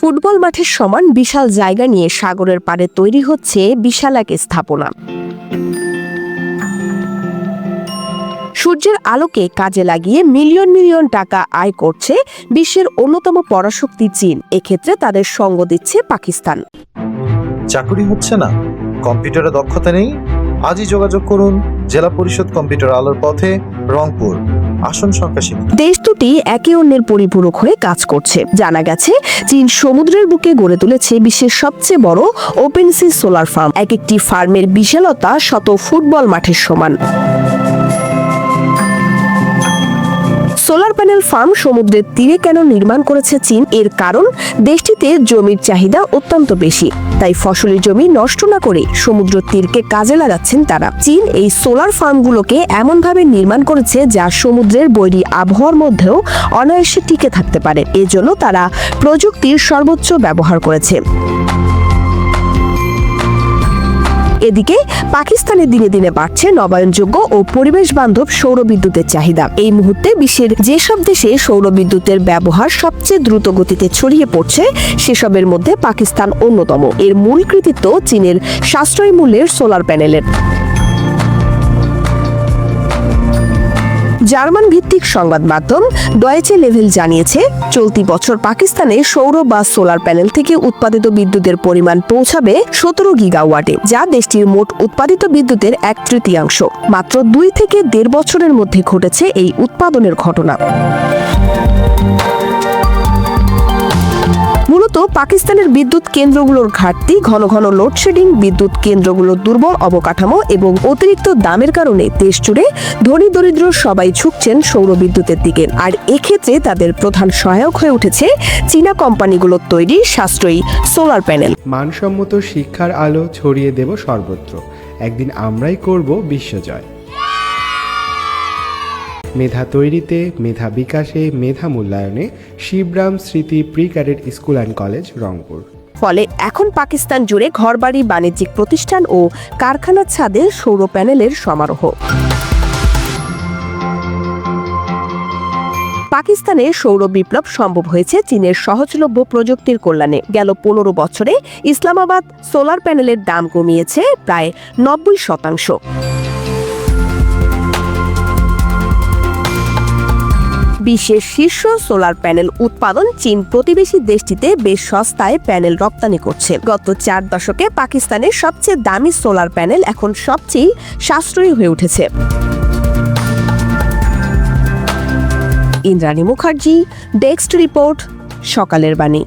Football মাঠের সমান বিশাল জায়গা নিয়ে সাগরের পাড়ে তৈরি হচ্ছে বিশাল এক স্থাপনা। সূর্যের আলোকে কাজে লাগিয়ে মিলিয়ন মিলিয়ন টাকা আয় করছে বিশ্বের অন্যতম পরাশক্তি চীন। এক্ষেত্রে তাদের সঙ্গ দিচ্ছে পাকিস্তান। চাকুরি হচ্ছে না। কম্পিউটারে দক্ষতা নেই। আজই যোগাযোগ করুন জেলা পরিষদ কম্পিউটার আলোর পথে রংপুর। আসন সংখ্যা সীমিত দেশ দুটি একে অন্যের পরিপূরক হয়ে কাজ করছে। জানা গেছে, চীন সমুদ্রের বুকে গড়ে তুলেছে বিশ্বের সবচেয়ে বড় ওপেন সি সোলার ফার্ম। এক একটি ফার্মের বিশালতা শত ফুটবল মাঠের সমান। সোলার প্যানেল ফার্ম সমুদ্রের তীরে কেন নির্মাণ করেছে চীন? এর কারণ? দেশটিতে জমির চাহিদা অত্যন্ত বেশি, তাই ফসলি জমি নষ্ট না করে সমুদ্র তীরকে কাজে লাগাচ্ছেন তারা। চীন এই সোলার ফার্মগুলোকে এমনভাবে নির্মাণ করেছে যা সমুদ্রের বৈরী আবহাওয়ার মধ্যেও অনায়াসে টিকে থাকতে পারে। এজন্য তারা প্রযুক্তির সর্বোচ্চ ব্যবহার করেছে। এদিকে পাকিস্তানে দিনে দিনে বাড়ছে নবায়নযোগ্য ও পরিবেশ বান্ধব সৌর বিদ্যুতের চাহিদা। এই মুহূর্তে বিশ্বের যেসব দেশে সৌর বিদ্যুতের ব্যবহার সবচেয়ে দ্রুত গতিতে ছড়িয়ে পড়ছে, সেসবের মধ্যে পাকিস্তান অন্যতম। এর মূল কৃতিত্ব চীনের সাশ্রয়ী মূল্যের সোলার প্যানেলের জার্মান ভিত্তিক সংবাদ মাধ্যম ডয়েচে লেভেল জানিয়েছে, চলতি বছর পাকিস্তানে সৌর বা সোলার প্যানেল থেকে উৎপাদিত বিদ্যুতের পরিমাণ পৌঁছাবে সতেরো গিগাওয়াটে, যা দেশটির মোট উৎপাদিত বিদ্যুতের এক তৃতীয়াংশ। মাত্র দুই থেকে দেড় বছরের মধ্যে ঘটেছে এই উৎপাদনের ঘটনা। পাকিস্তানের বিদ্যুৎ কেন্দ্রগুলোর ঘাটতি, ঘন ঘন লোডশেডিং বিদ্যুৎ কেন্দ্রগুলোর দুর্বল অবকাঠামো এবং অতিরিক্ত দামের কারণে দেশ জুড়ে ধনী দরিদ্র সবাই ঝুঁকছেন সৌর বিদ্যুতের দিকে। আর এক্ষেত্রে তাদের প্রধান সহায়ক হয়ে উঠেছে চীনা কোম্পানিগুলোর তৈরি সাশ্রয়ী সোলার প্যানেল মানসম্মত শিক্ষার আলো ছড়িয়ে দেব সর্বত্র। একদিন আমরাই করব বিশ্বজয়। মেধা তৈরিতে, মেধা বিকাশে, মেধা মূল্যায়নে Shibram Smriti pre cadet school and college, Rangpur. ফলে এখন পাকিস্তান জুড়ে ঘরবাড়ি, বাণিজ্যিক প্রতিষ্ঠান ও কারখানার ছাদে সৌর প্যানেলের সমারোহ। পাকিস্তানে সৌর বিপ্লব সম্ভব হয়েছে চীনের সহজলভ্য প্রযুক্তির কল্যাণে। গেল পনেরো বছরে ইসলামাবাদ সোলার প্যানেলের দাম কমিয়েছে প্রায় নব্বই শতাংশ। বিশ্বের শীর্ষ সোলার প্যানেল উৎপাদন চীন প্রতিবেশী দেশটিতে বেশ সস্তায় প্যানেল রপ্তানি করছে। গত চার দশকে পাকিস্তানের সবচেয়ে দামি সোলার প্যানেল এখন সবচেয়ে সাশ্রয়ী হয়ে উঠেছে। ইন্দ্রাণী মুখার্জি, ডেস্ক রিপোর্ট, সকালের বাণী।